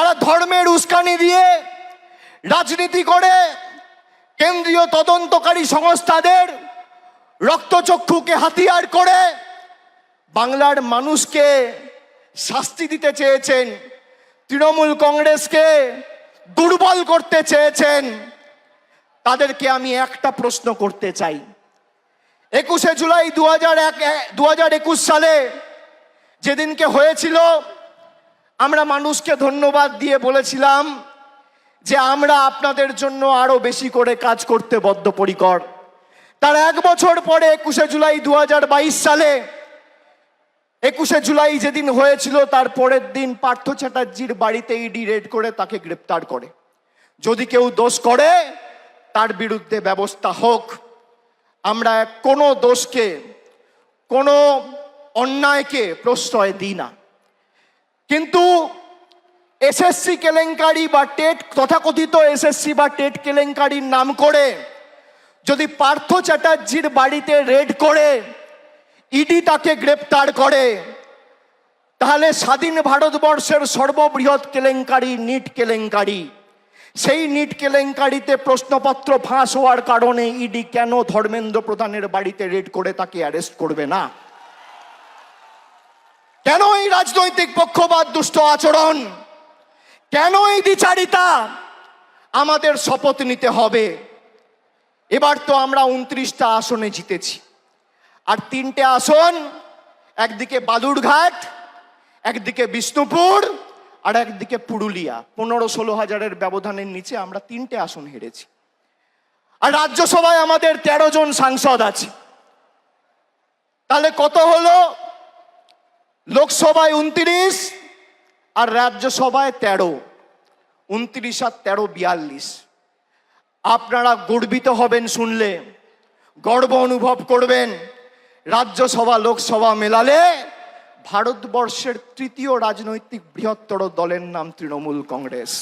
যারা ধর্মের উস্কানি দিয়ে রাজনীতি করে, কেন্দ্রীয় তদন্তকারী সংস্থাদের রক্তচক্ষুকে হাতিয়ার করে, বাংলার মানুষকে শাস্তি দিতে চেয়েছেন, তৃণমূল কংগ্রেসকে দুর্বল করতে চেয়েছেন, তাদেরকে আমি একটা প্রশ্ন করতে চাই। একুশে জুলাই দু হাজার এক একুশ সালে যেদিনকে হয়েছিল আমরা মানুষকে ধন্যবাদ দিয়ে বলেছিলাম যে আমরা আপনাদের জন্য আরও বেশি করে কাজ করতে বদ্ধপরিকর। তার এক বছর পরে একুশে জুলাই দু হাজার বাইশ সালে, একুশে জুলাই যেদিন হয়েছিল, তার পরের দিন পার্থ চ্যাটার্জির বাড়িতে ইডি রেড করে তাকে গ্রেপ্তার করে। যদি কেউ দোষ করে, তার বিরুদ্ধে ব্যবস্থা হোক। আমরা কোনো দোষকে, কোনো অন্যায়কে প্রশ্রয় দিই না। কিন্তু এসএসসি কেলেঙ্কারি বা টেট, তথাকথিত এসএসসি বা টেট কেলেঙ্কারির নাম করে যদি পার্থ চ্যাটার্জির বাড়িতে রেড করে ইডি তাকে গ্রেপ্তার করে, তাহলে স্বাধীন ভারতবর্ষের সর্ববৃহৎ কেলেঙ্কারি নিট কেলেঙ্কারি। সেই নিট কেলেঙ্কারিতে প্রশ্নপত্র ফাঁস হওয়ার কারণে ইডি কেন ধর্মেন্দ্র প্রধানের বাড়িতে রেড করে তাকে অ্যারেস্ট করবে না? কেন এই রাজনৈতিক পক্ষপাত, দুষ্ট আচরণ? কেন এই দ্বিচারিতা? আমাদের শপথ নিতে হবে। এবার তো আমরা উনত্রিশটা আসনে জিতেছি। আর তিনটে আসন, একদিকে বালুরঘাট, একদিকে বিষ্ণুপুর, আর একদিকে পুরুলিয়া। পনেরো ষোলো হাজারের ব্যবধানের নিচে আমরা তিনটে আসন হেরেছি। আর রাজ্যসভায় আমাদের তেরো জন সাংসদ আছে। তাহলে কত হলো? লোকসভায় উনত্রিশ আর রাজ্যসভায় তেরো। উনত্রিশ আর তেরো বিয়াল্লিশ। আপনারা গর্বিত হবেন শুনলে, গর্ব অনুভব করবেন। রাজ্যসভা, লোকসভা মেলালে ভারতবর্ষের তৃতীয় রাজনৈতিক বৃহত্তর দলের নাম তৃণমূল কংগ্রেস।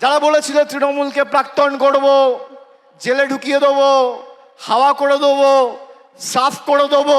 যারা বলেছিল তৃণমূলকে প্রাক্তন করব, জেলে ঢুকিয়ে দেবো, হাওয়া করে দেবো, সাফ করে দেবো